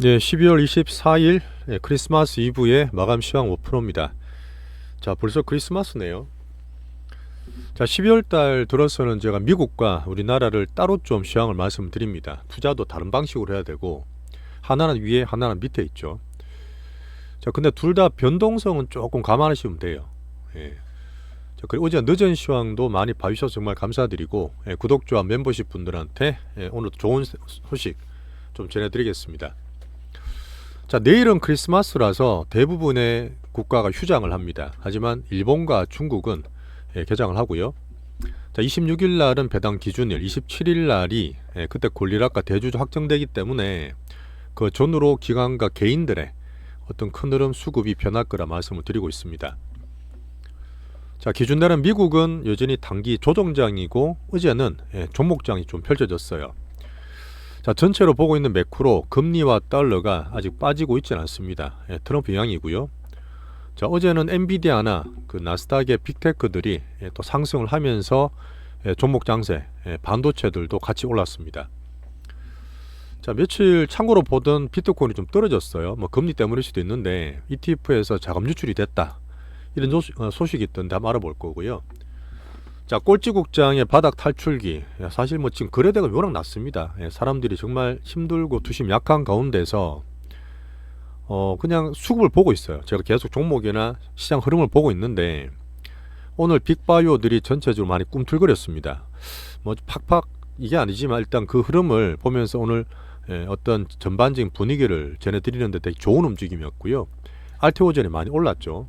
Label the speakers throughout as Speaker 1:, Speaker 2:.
Speaker 1: 네, 12월 24일 네, 크리스마스 이브의 마감 시황 오픈호입니다. 자, 벌써 크리스마스네요. 자, 12월 달 들어서는 제가 미국과 우리나라를 따로 좀 시황을 말씀드립니다. 투자도 다른 방식으로 해야 되고 하나는 위에 하나는 밑에 있죠. 자, 근데 둘 다 변동성은 조금 감안하시면 돼요. 예. 자, 그리고 어제 늦은 시황도 많이 봐주셔서 정말 감사드리고 예, 구독자와 멤버십 분들한테 예, 오늘 좋은 소식 좀 전해드리겠습니다. 자, 내일은 크리스마스라서 대부분의 국가가 휴장을 합니다. 하지만 일본과 중국은 예, 개장을 하고요. 자, 26일 날은 배당 기준일, 27일 날이 예, 그때 골리락과 대주주 확정되기 때문에 그 전후로 기관과 개인들의 어떤 큰 흐름 수급이 변할 거라 말씀을 드리고 있습니다. 자, 기준날은 미국은 여전히 단기 조정장이고 어제는 예, 종목장이 좀 펼쳐졌어요. 자, 전체로 보고 있는 매크로 금리와 달러가 아직 빠지고 있지는 않습니다. 예, 트럼프 영향이고요. 자, 어제는 엔비디아나 그 나스닥의 빅테크들이 예, 또 상승을 하면서 예, 종목 장세, 예, 반도체들도 같이 올랐습니다. 자, 며칠 참고로 보던 비트코인이 좀 떨어졌어요. 뭐 금리 때문일 수도 있는데 ETF에서 자금 유출이 됐다. 이런 소식, 어, 소식이 있던데 한번 알아볼 거고요. 자, 꼴찌국장의 바닥 탈출기. 야, 사실 뭐 지금 거래대가 워낙 낮습니다. 예, 사람들이 정말 힘들고 투심 약한 가운데서 어, 그냥 수급을 보고 있어요. 제가 계속 종목이나 시장 흐름을 보고 있는데 오늘 빅바이오들이 전체적으로 많이 꿈틀거렸습니다. 뭐 팍팍 이게 아니지만 일단 그 흐름을 보면서 오늘 예, 어떤 전반적인 분위기를 전해드리는데 되게 좋은 움직임이었고요. 알테오전이 많이 올랐죠.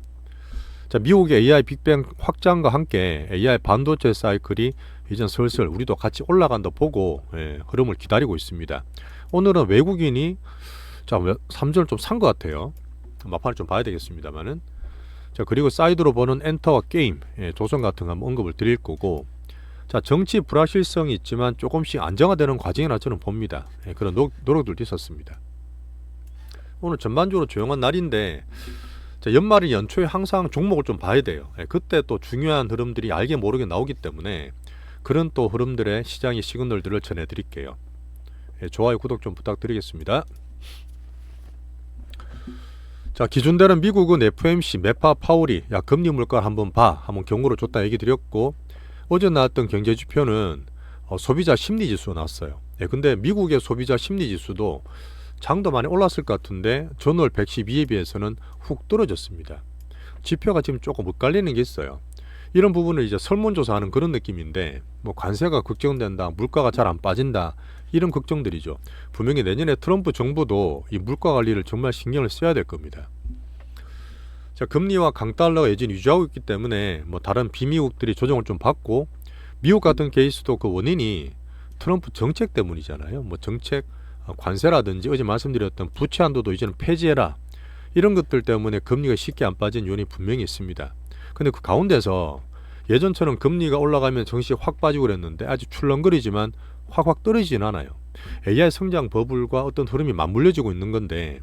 Speaker 1: 자, 미국의 AI 빅뱅 확장과 함께 AI 반도체 사이클이 이젠 슬슬 우리도 같이 올라간다 보고 예, 흐름을 기다리고 있습니다. 오늘은 외국인이 자, 3전을 좀산 것 같아요. 마판을 좀 봐야 되겠습니다만은. 자, 그리고 사이드로 보는 엔터와 게임, 예, 조선 같은 거 한번 언급을 드릴 거고. 자, 정치 불확실성이 있지만 조금씩 안정화되는 과정이라 저는 봅니다. 예, 그런 노, 노력들도 있었습니다. 오늘 전반적으로 조용한 날인데 자, 연말이 연초에 항상 종목을 좀 봐야 돼요. 예, 그때 또 중요한 흐름들이 알게 모르게 나오기 때문에 그런 또 흐름들의 시장의 시그널들을 전해드릴게요. 예, 좋아요, 구독 좀 부탁드리겠습니다. 자, 기준되는 미국은 FMC 메파 파월이 야 금리 물가를 한번 봐 한번 경고를 줬다 얘기 드렸고 어제 나왔던 경제 지표는 어, 소비자 심리 지수가 나왔어요. 예, 근데 미국의 소비자 심리 지수도 장도 많이 올랐을 것 같은데 전월 112에 비해서는 훅 떨어졌습니다. 지표가 지금 조금 엇갈리는 게 있어요. 이런 부분을 이제 설문조사하는 그런 느낌인데 뭐 관세가 걱정된다, 물가가 잘 안 빠진다 이런 걱정들이죠. 분명히 내년에 트럼프 정부도 이 물가 관리를 정말 신경을 써야 될 겁니다. 자, 금리와 강달러가 여전히 유지하고 있기 때문에 뭐 다른 비미국들이 조정을 좀 받고 미국 같은 케이스도 그 원인이 트럼프 정책 때문이잖아요. 뭐 정책 어, 관세라든지 어제 말씀드렸던 부채 한도도 이제는 폐지해라 이런 것들 때문에 금리가 쉽게 안 빠진 요인이 분명히 있습니다. 근데 그 가운데서 예전처럼 금리가 올라가면 정시 확 빠지고 그랬는데 아주 출렁거리지만 확확 떨어지진 않아요. AI 성장 버블과 어떤 흐름이 맞물려지고 있는 건데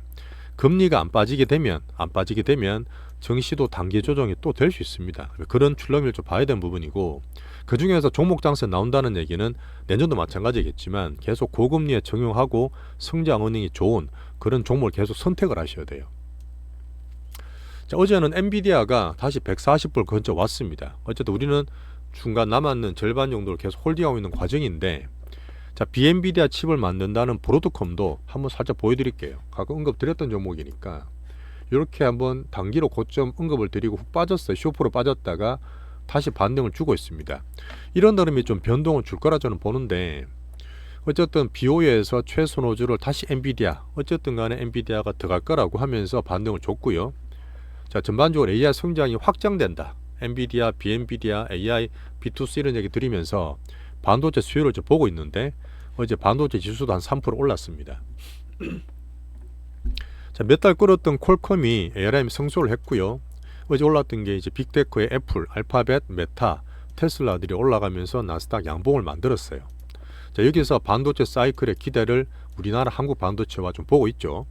Speaker 1: 금리가 안 빠지게 되면 안 빠지게 되면 정시도 단계 조정이 또 될 수 있습니다. 그런 출렁이를 좀 봐야 되는 부분이고 그 중에서 종목 장세 나온다는 얘기는 내년도 마찬가지겠지만 계속 고금리에 적용하고 성장 은행이 좋은 그런 종목을 계속 선택을 하셔야 돼요. 자, 어제는 엔비디아가 다시 140불 근처 왔습니다. 어쨌든 우리는 중간 남았는 절반 정도를 계속 홀딩하고 있는 과정인데 자, 비엔비디아 칩을 만든다는 브로드컴도 한번 살짝 보여드릴게요. 가끔 언급 드렸던 종목이니까 이렇게 한번 단기로 고점 언급을 드리고 훅 빠졌어요. 쇼프로 빠졌다가 다시 반등을 주고 있습니다. 이런 흐름이 좀 변동을 줄 거라 저는 보는데 어쨌든 비오에서 최소 노주를 다시 엔비디아 어쨌든 간에 엔비디아가 들어갈 거라고 하면서 반등을 줬고요. 자 전반적으로 AI 성장이 확장된다. 엔비디아, 비엔비디아, AI, B2C 이런 얘기 드리면서 반도체 수요를 좀 보고 있는데 어제 반도체 지수도 한 3% 올랐습니다. 자, 몇 달 끌었던 콜컴이 ARM 성소를 했고요. 어제 올랐던 게 이제 빅테크의 애플, 알파벳, 메타, 테슬라들이 올라가면서 나스닥 양봉을 만들었어요. 자, 여기서 반도체 사이클의 기대를 우리나라 한국 반도체와 좀 보고 있죠.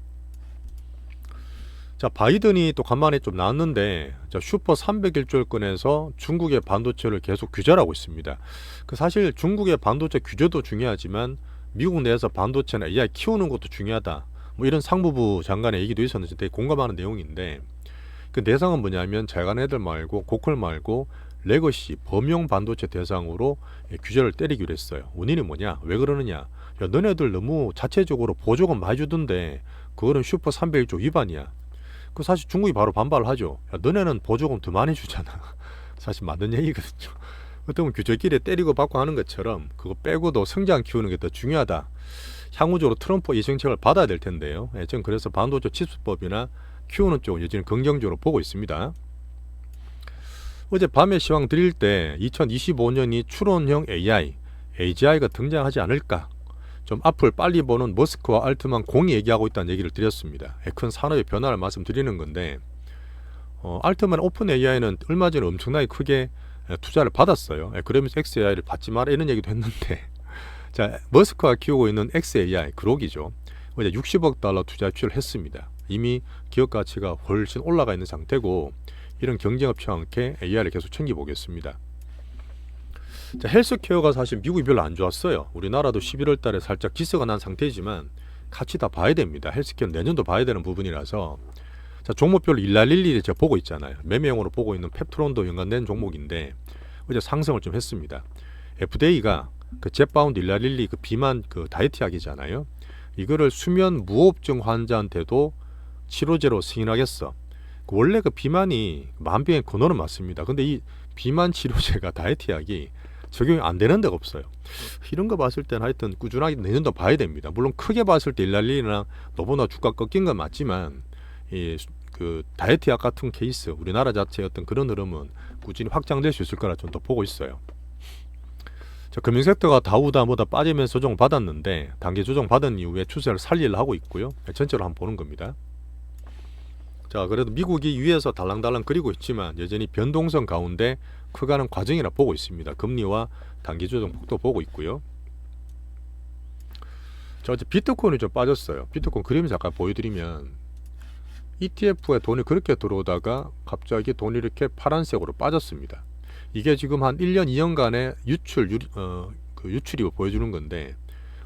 Speaker 1: 자, 바이든이 또 간만에 좀 나왔는데 자, 슈퍼 301조를 꺼내서 중국의 반도체를 계속 규제하고 있습니다. 그 사실 중국의 반도체 규제도 중요하지만 미국 내에서 반도체나 AI 키우는 것도 중요하다. 뭐 이런 상무부 장관의 얘기도 있었는데 공감하는 내용인데 그 내상은 뭐냐면 잘간 애들 말고 고퀄 말고 레거시 범용 반도체 대상으로 예, 규제를 때리기로 했어요. 원인이 뭐냐? 왜 그러느냐? 야, 너네들 너무 자체적으로 보조금 많이 주던데 그거는 슈퍼 301조 위반이야. 그 사실 중국이 바로 반발을 하죠. 야, 너네는 보조금 더 많이 주잖아. 사실 맞는 얘기거든요. 어떻게 규제끼리 때리고 받고 하는 것처럼 그거 빼고도 성장 키우는 게 더 중요하다. 향후적으로 트럼프 이 정책을 받아야 될 텐데요. 예, 저는 그래서 반도체 칩스법이나 키우는 쪽은 여전히 긍정적으로 보고 있습니다. 어제 밤에 시황 드릴 때 2025년이 추론형 AI, AGI가 등장하지 않을까? 좀 앞을 빨리 보는 머스크와 알트만 공이 얘기하고 있다는 얘기를 드렸습니다. 예, 큰 산업의 변화를 말씀드리는 건데 어, 알트만 오픈 AI는 얼마 전에 엄청나게 크게 예, 투자를 받았어요. 예, 그러면서 XAI를 받지 마라 이런 얘기도 했는데 자 머스크가 키우고 있는 XAI 그록이죠. 어제 60억 달러 투자 유치를 했습니다. 이미 기업 가치가 훨씬 올라가 있는 상태고 이런 경쟁 업체와 함께 AI를 계속 챙겨 보겠습니다. 자, 헬스케어가 사실 미국이 별로 안 좋았어요. 우리나라도 11월 달에 살짝 기스가 난 상태지만 같이 다 봐야 됩니다. 헬스케어 내년도 봐야 되는 부분이라서 자, 종목별로 일랄일리 제가 보고 있잖아요. 매매용으로 보고 있는 펩트론도 연관된 종목인데 어제 상승을 좀 했습니다. FDA가 그 젯바운드 일랄릴리 그 비만 그 다이어트 약이잖아요. 이거를 수면 무호흡증 환자한테도 치료제로 승인하겠어. 그 원래 그 비만이 만병의 근원은 맞습니다. 근데 이 비만 치료제가 다이어트 약이 적용이 안 되는 데가 없어요. 이런 거 봤을 때는 하여튼 꾸준하게 내년도 봐야 됩니다. 물론 크게 봤을 때 일랄리나 너보나 주가 꺾인 건 맞지만 이 그 다이어트 약 같은 케이스 우리나라 자체의 어떤 그런 흐름은 꾸준히 확장될 수 있을 거라 좀 더 보고 있어요. 자, 금융 섹터가 다우다 뭐다 빠지면서 조정 받았는데 단계 조정 받은 이후에 추세를 살리려 하고 있고요. 전체로 한번 보는 겁니다. 자, 그래도 미국이 위에서 달랑달랑 그리고 있지만 여전히 변동성 가운데 커가는 과정이라 보고 있습니다. 금리와 단기 조정 폭도 보고 있고요. 자, 어제 비트코인이 좀 빠졌어요. 비트코인 그림 잠깐 보여드리면 ETF에 돈이 그렇게 들어오다가 갑자기 돈이 이렇게 파란색으로 빠졌습니다. 이게 지금 한 1년, 2년간의 유출, 유, 어, 그 유출이 보여주는 건데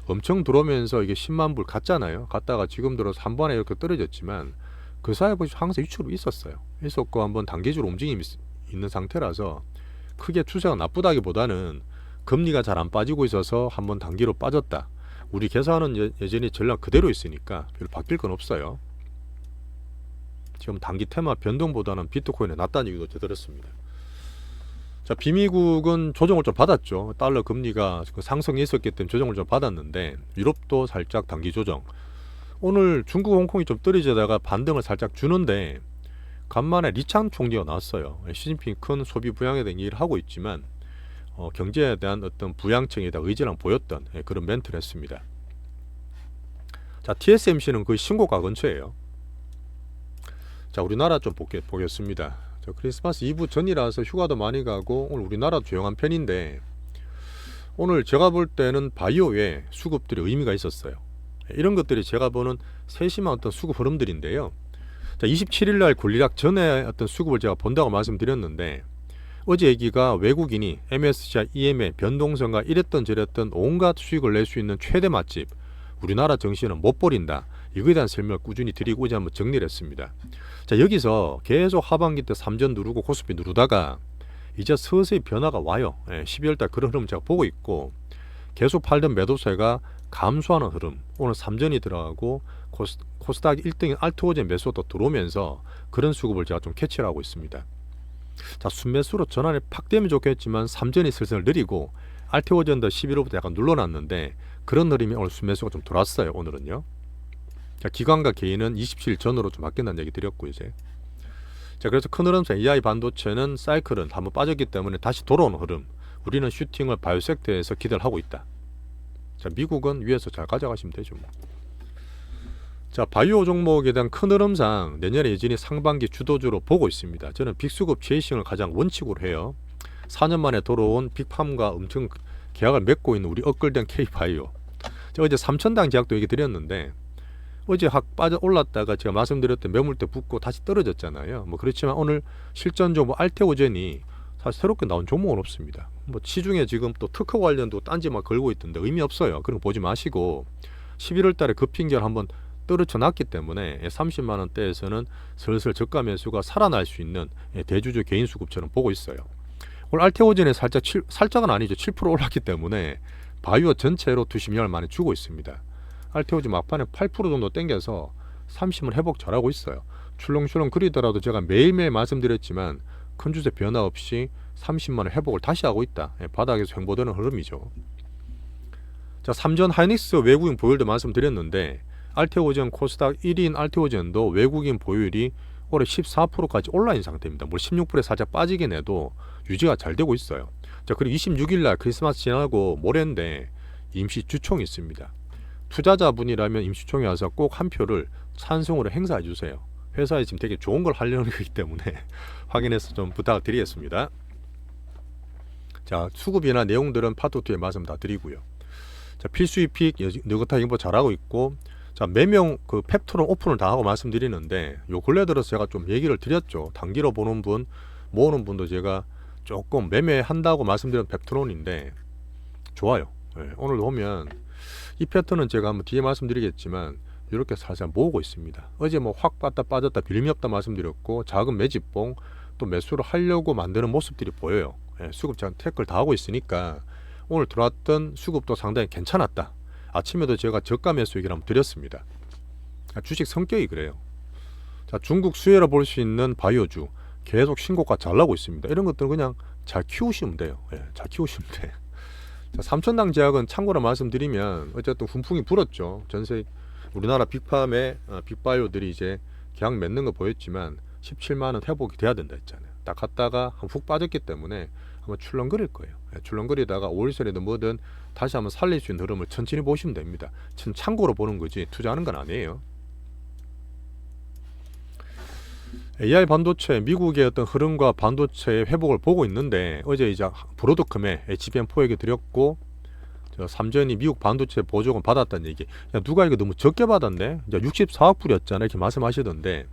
Speaker 1: 엄청 들어오면서 이게 10만 불 갔잖아요. 갔다가 지금 들어서 한 번에 이렇게 떨어졌지만 그 보시 항상 유출이 있었어요. 있었고 한번 단계적으로 움직임이 있- 있는 상태라서 크게 추세가 나쁘다기보다는 금리가 잘 안 빠지고 있어서 한번 단기로 빠졌다. 우리 계산은 여- 여전히 전략 그대로 있으니까 별로 바뀔 건 없어요. 지금 단기 테마 변동보다는 비트코인에 낫다는 얘기도 제들었습니다. 자, 비미국은 조정을 좀 받았죠. 달러 금리가 그 상승이 있었기 때문에 조정을 좀 받았는데 유럽도 살짝 단기 조정. 오늘 중국 홍콩이 좀 떨어지다가 반등을 살짝 주는데 간만에 리창 총리가 나왔어요. 시진핑 큰 소비 부양에 대한 얘기를 하고 있지만 어, 경제에 대한 어떤 부양청에다 의지랑 보였던 예, 그런 멘트를 했습니다. 자, TSMC는 거의 신고가 근처예요. 자, 우리나라 좀 보게, 보겠습니다. 저 크리스마스 이브 전이라서 휴가도 많이 가고 오늘 우리나라도 조용한 편인데 오늘 제가 볼 때는 바이오에 수급들이 의미가 있었어요. 이런 것들이 제가 보는 세심한 어떤 수급 흐름들인데요. 자, 27일 날 군리락 전에 어떤 수급을 제가 본다고 말씀드렸는데 어제 얘기가 외국인이 MSCI EM의 변동성과 이랬던 저랬던 온갖 수익을 낼 수 있는 최대 맛집 우리나라 정시는 못 버린다. 이거에 대한 설명을 꾸준히 드리고 이제 한번 정리를 했습니다. 자 여기서 계속 하반기 때 3전 누르고 코스피 누르다가 이제 서서히 변화가 와요. 예, 12월 달 그런 흐름 제가 보고 있고 계속 팔던 매도세가 감소하는 흐름. 오늘 3전이 들어가고 코스, 코스닥 1등인 알트오젠 매수도 들어오면서 그런 수급을 제가 좀 캐치를 하고 있습니다. 자 순매수로 전환이 팍 되면 좋겠지만 3전이 슬슬 느리고 알테오전도 11호부터 약간 눌러놨는데 그런 흐름이 오늘 순매수가 좀 돌았어요. 오늘은요. 자 기관과 개인은 27일 전으로 좀 바뀐다는 얘기 드렸고 이제 자 그래서 큰 흐름상 AI 반도체는 사이클은 한번 빠졌기 때문에 다시 돌아오는 흐름 우리는 슈팅을 바이오섹터에서 기대를 하고 있다 자 미국은 위에서 잘 가져가시면 되죠 뭐. 자 바이오 종목에 대한 큰 흐름상 내년에 여전히 상반기 주도주로 보고 있습니다 저는 빅수급 제이싱을 가장 원칙으로 해요 4년 만에 돌아온 빅팜과 엄청 계약을 맺고 있는 우리 업글된 K바이오 제가 어제 3천당 제약도 얘기 드렸는데 어제 확 빠져 올랐다가 제가 말씀드렸던 매물대 붙고 다시 떨어졌잖아요. 뭐 그렇지만 오늘 실전 종목 알테오젠이 사실 새롭게 나온 종목은 없습니다. 뭐 시중에 지금 또 특허 관련도 딴지 막 걸고 있던데 의미 없어요. 그런 거 보지 마시고 11월 달에 급핑결 한번 떨어져 놨기 때문에 30만 원대에서는 슬슬 저가 매수가 살아날 수 있는 예, 대주주 개인 수급처럼 보고 있어요. 오늘 알테오젠에 살짝 7, 살짝은 아니죠. 7% 올랐기 때문에 바이오 전체로 투심열 많이 주고 있습니다. 알테오젠 막판에 8% 정도 땡겨서 30은 회복 잘하고 있어요. 출렁출렁 그리더라도 제가 매일매일 말씀드렸지만 큰 주세 변화 없이 30만 원 회복을 다시 하고 있다. 예, 바닥에서 횡보되는 흐름이죠. 자, 삼전 하이닉스 외국인 보유율도 말씀드렸는데 알테오젠 코스닥 1인 알테오젠도 외국인 보유율이 올해 14%까지 올라인 상태입니다. 물론 16%에 살짝 빠지긴 해도 유지가 잘 되고 있어요. 자, 그리고 26일 날 크리스마스 지나고 모레인데 임시 주총이 있습니다. 투자자분이라면 임시총회 와서 꼭 한 표를 찬성으로 행사해 주세요. 회사에 지금 되게 좋은 걸 하려는 거기 때문에 확인해서 좀 부탁드리겠습니다. 자, 수급이나 내용들은 파토2에 말씀 다 드리고요. 자, 필수 이픽 느긋하 인보 잘하고 있고 자, 매명 그 펩토론 오픈을 다 하고 말씀드리는데 요 근래 들어서 제가 좀 얘기를 드렸죠. 단기로 보는 분, 모으는 분도 제가 조금 매매한다고 말씀드린 펩토론인데 좋아요. 예, 오늘 보면 이 패턴은 제가 한번 뒤에 말씀드리겠지만 이렇게 살살 모으고 있습니다. 어제 뭐 확 빠졌다 빠졌다 빌미 없다 말씀드렸고 작은 매집봉 또 매수를 하려고 만드는 모습들이 보여요. 예, 수급장 태클 다 하고 있으니까 오늘 들어왔던 수급도 상당히 괜찮았다. 아침에도 제가 저가 매수 얘기를 한번 드렸습니다. 아, 주식 성격이 그래요. 자, 중국 수혜라 볼 수 있는 바이오주 계속 신고가 잘 나고 있습니다. 이런 것들은 그냥 잘 키우시면 돼요. 예, 잘 키우시면 돼. 자, 삼천당 제약은 참고로 말씀드리면 어쨌든 훈풍이 불었죠. 전세 우리나라 빅팜의 어, 빅바이오들이 이제 계약 맺는 거 보였지만 17만 원 회복이 돼야 된다 했잖아요. 딱 갔다가 훅 빠졌기 때문에 한번 출렁거릴 거예요. 예, 출렁거리다가 5일선이든 뭐든 다시 한번 살릴 수 있는 흐름을 천천히 보시면 됩니다. 참 참고로 보는 거지 투자하는 건 아니에요. AI 반도체 미국의 어떤 흐름과 반도체의 회복을 보고 있는데 어제 이제 브로드컴에 HBM4 얘기 드렸고 저 삼전이 미국 반도체 보조금 받았다는 얘기. 야, 누가 이거 너무 적게 받았네? 이제 64억 불이었잖아요. 이렇게 말씀하시던데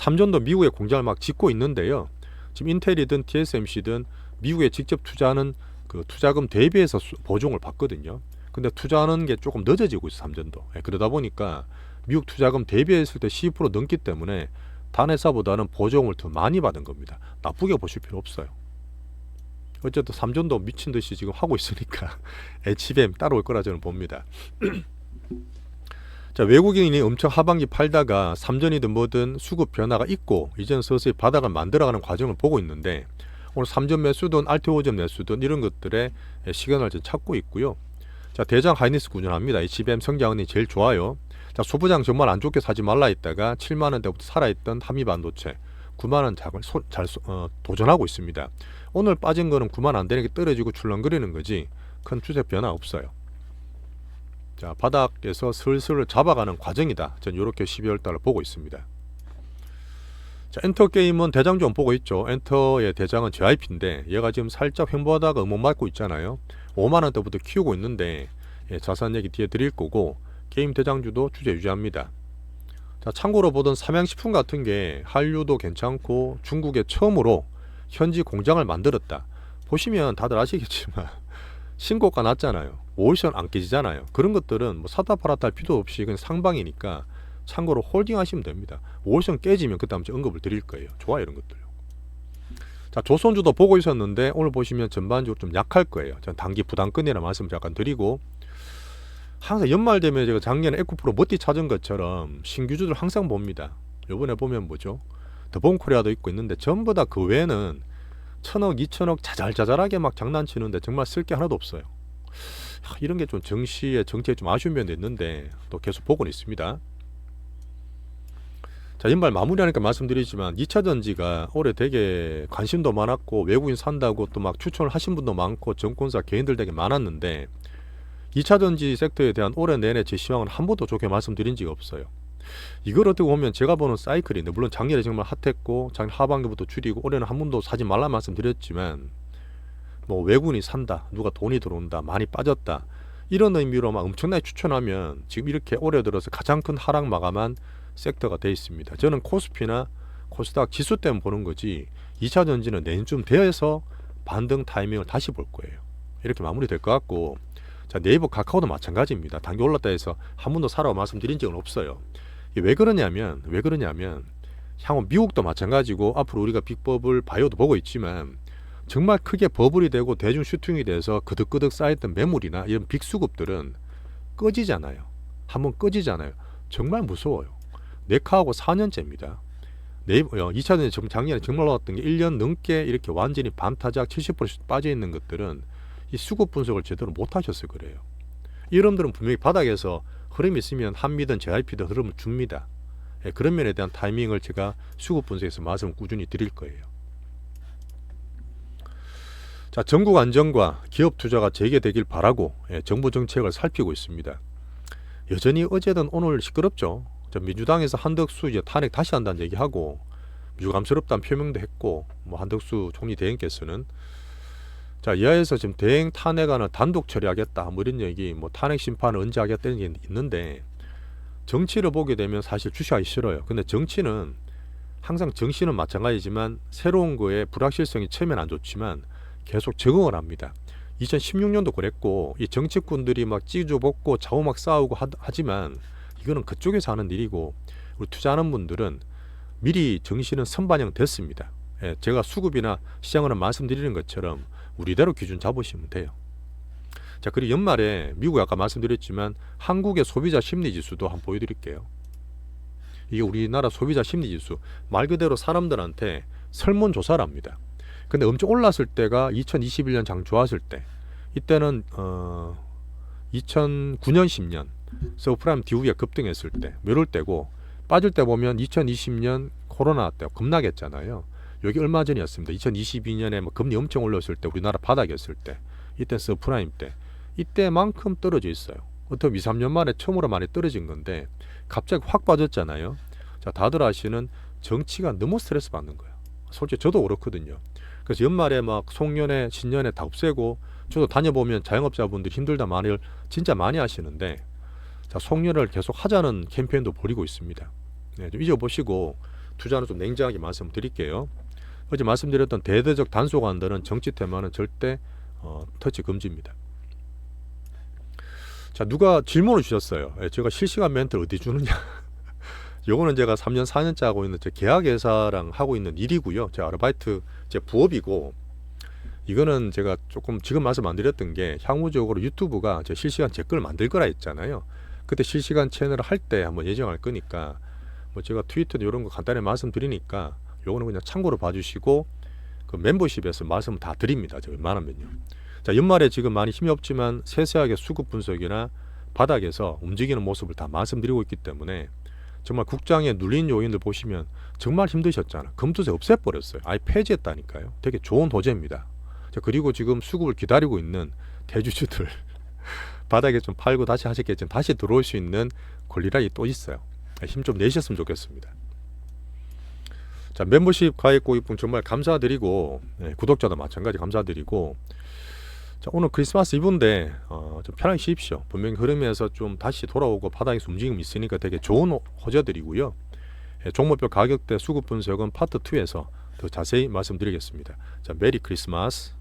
Speaker 1: 삼전도 미국에 공장을 막 짓고 있는데요. 지금 인텔이든 TSMC든 미국에 직접 투자하는 그 투자금 대비해서 수- 보조금을 받거든요. 근데 투자하는 게 조금 늦어지고 있어 삼전도. 예, 그러다 보니까 미국 투자금 대비했을 때12% 넘기 때문에 단 회사보다는 보조금을 더 많이 받은 겁니다. 나쁘게 보실 필요 없어요. 어쨌든 삼전도 미친 듯이 지금 하고 있으니까 HBM 따라올 거라 저는 봅니다. 자 외국인이 엄청 하반기 팔다가 삼전이든 뭐든 수급 변화가 있고 이제는 서서히 바닥을 만들어가는 과정을 보고 있는데 오늘 삼전 매수든 알테오전 매수든 이런 것들의 시간을 찾고 있고요. 자 대장 하이니스 꾸준합니다. HBM 성장이 제일 좋아요. 자 소부장 정말 안 좋게 사지 말라 했다가 7만 원대부터 살아있던 한미 반도체 9만 원 작을 소, 잘 소- 어, 도전하고 있습니다. 오늘 빠진 거는 9만 안 되는 게 떨어지고 출렁거리는 거지 큰 추세 변화 없어요. 자 바닥에서 슬슬 잡아가는 과정이다. 전 이렇게 12월 달을 보고 있습니다. 자 엔터 게임은 대장 좀 보고 있죠. 엔터의 대장은 JYP인데 얘가 지금 살짝 횡보하다가 못 맞고 있잖아요. 5만 원대부터 키우고 있는데 예, 자산 얘기 뒤에 드릴 거고 게임 대장주도 주제 유지합니다. 자 참고로 보던 삼양식품 같은 게 한류도 괜찮고 중국에 처음으로 현지 공장을 만들었다. 보시면 다들 아시겠지만 신고가 났잖아요. 오션 안 깨지잖아요. 그런 것들은 뭐 사다 팔았다 할 필요 없이 그냥 상방이니까 참고로 홀딩 하시면 됩니다. 오션 깨지면 그때 한번 언급을 드릴 거예요. 좋아요 이런 것들. 자 조선주도 보고 있었는데 오늘 보시면 전반적으로 좀 약할 거예요. 전 단기 부담권이라 말씀 잠깐 드리고 항상 연말 되면 제가 작년에 에코프로 머띠 찾은 것처럼 신규주들 항상 봅니다. 요번에 보면 뭐죠? 더본코리아도 있고 있는데 전부 다 그 외에는 천억, 이천억 자잘자잘하게 막 장난치는데 정말 쓸 게 하나도 없어요. 하, 이런 게 좀 정시의 정치에 좀 아쉬운 면도 있는데 또 계속 보고는 있습니다. 자 연말 마무리하니까 말씀드리지만 2차 전지가 올해 되게 관심도 많았고 외국인 산다고 또 막 추천을 하신 분도 많고 정권사 개인들 되게 많았는데 2차 전지 섹터에 대한 올해 내내 제 시황은 한 번도 좋게 말씀드린 적이 없어요. 이걸 어떻게 보면 제가 보는 사이클인데 물론 작년에 정말 핫했고 작년 하반기부터 줄이고 올해는 한 번도 사지 말라 말씀드렸지만 뭐 외국인이 산다 누가 돈이 들어온다 많이 빠졌다 이런 의미로 막 엄청나게 추천하면 지금 이렇게 올해 들어서 가장 큰 하락 마감한 섹터가 돼 있습니다. 저는 코스피나 코스닥 지수 때문에 보는 거지 2차 전지는 내년쯤 되어서 반등 타이밍을 다시 볼 거예요. 이렇게 마무리될 것 같고 자 네이버 카카오도 마찬가지입니다. 단기 올랐다 해서 한 번도 사라고 말씀드린 적은 없어요. 왜 그러냐면 왜 그러냐면 향후 미국도 마찬가지고 앞으로 우리가 빅버블 바이오도 보고 있지만 정말 크게 버블이 되고 대중 슈팅이 돼서 그득그득 쌓였던 매물이나 이런 빅수급들은 꺼지잖아요. 한번 꺼지잖아요. 정말 무서워요. 네카하고 4년째입니다. 네이버, 어, 2차전에 지금 작년에 정말 올랐던 게 1년 넘게 이렇게 완전히 반타작 70% 빠져 있는 것들은 이 수급 분석을 제대로 못 하셔서 그래요. 이름들은 분명히 바닥에서 흐름이 있으면 한미든 JYP든 흐름을 줍니다. 예, 그런 면에 대한 타이밍을 제가 수급 분석에서 말씀을 꾸준히 드릴 거예요. 자, 전국 안정과 기업 투자가 재개되길 바라고 예, 정부 정책을 살피고 있습니다. 여전히 어제든 오늘 시끄럽죠. 저 민주당에서 한덕수 이제 탄핵 다시 한다는 얘기하고 유감스럽다는 표명도 했고 뭐 한덕수 총리 대행께서는 자 이하에서 지금 대행 탄핵안을 단독 처리하겠다 뭐 이런 얘기 뭐 탄핵 심판을 언제 하겠다는 게 있는데 정치를 보게 되면 사실 주시하기 싫어요. 근데 정치는 항상 정치는 마찬가지지만 새로운 거에 불확실성이 처음엔 안 좋지만 계속 적응을 합니다. 2016년도 그랬고 이 정치꾼들이 막 찌주먹고 좌우 막 싸우고 하, 하지만 이거는 그쪽에서 하는 일이고 우리 투자하는 분들은 미리 정신은 선반영 됐습니다. 예, 제가 수급이나 시장으로 말씀드리는 것처럼 우리대로 기준 잡으시면 돼요. 자 그리고 연말에 미국 아까 말씀드렸지만 한국의 소비자 심리 지수도 한번 보여드릴게요. 이게 우리나라 소비자 심리 지수 말 그대로 사람들한테 설문 조사를 합니다. 근데 엄청 올랐을 때가 2021년 장 좋았을 때 이때는 어 2009년 10년 서프라임 디우가 급등했을 때 이럴 때고 빠질 때 보면 2020년 코로나 때 겁나겠잖아요. 여기 얼마 전이었습니다. 2022년에 뭐 금리 엄청 올랐을 때 우리나라 바닥이었을 때 이때 서프라임 때 이때만큼 떨어져 있어요. 어떻게 2, 3년 만에 처음으로 많이 떨어진 건데 갑자기 확 빠졌잖아요. 자, 다들 아시는 정치가 너무 스트레스 받는 거예요. 솔직히 저도 그렇거든요. 그래서 연말에 막 송년회, 신년회 다 없애고 저도 다녀보면 자영업자분들이 힘들다 말을 진짜 많이 하시는데 자, 송년회를 계속 하자는 캠페인도 벌이고 있습니다. 네, 좀 잊어보시고 투자는 좀 냉정하게 말씀드릴게요. 어제 말씀드렸던 대대적 단속안들은 정치 테마는 절대 어, 터치 금지입니다. 자 누가 질문을 주셨어요. 예, 제가 실시간 멘트를 어디 주느냐. 요거는 제가 3년 4년째 하고 있는 제 계약회사랑 하고 있는 일이고요. 제 아르바이트 제 부업이고 이거는 제가 조금 지금 말씀 안 드렸던 게 향후적으로 유튜브가 제 실시간 댓글 만들 거라 했잖아요. 그때 실시간 채널 을 할 때 한번 예정할 거니까 뭐 제가 트위터 이런 거 간단히 말씀드리니까 요거는 그냥 참고로 봐주시고 그 멤버십에서 말씀 다 드립니다. 저 웬만하면요. 자 연말에 지금 많이 힘이 없지만 세세하게 수급 분석이나 바닥에서 움직이는 모습을 다 말씀드리고 있기 때문에 정말 국장에 눌린 요인들 보시면 정말 힘드셨잖아. 금투세 없애버렸어요. 아예 폐지했다니까요. 되게 좋은 호재입니다. 자, 그리고 지금 수급을 기다리고 있는 대주주들 바닥에 좀 팔고 다시 하셨겠지만 다시 들어올 수 있는 권리락이 또 있어요. 힘 좀 내셨으면 좋겠습니다. 자 멤버십 가입 고객분 정말 감사드리고 네, 구독자도 마찬가지 감사드리고 자 오늘 크리스마스 이브인데 어, 좀 편하게 쉬십시오. 분명히 흐름에서 좀 다시 돌아오고 바닥에서 움직임 있으니까 되게 좋은 호- 호재들이고요. 예, 종목별 가격대 수급 분석은 파트 2에서 더 자세히 말씀드리겠습니다. 자 메리 크리스마스.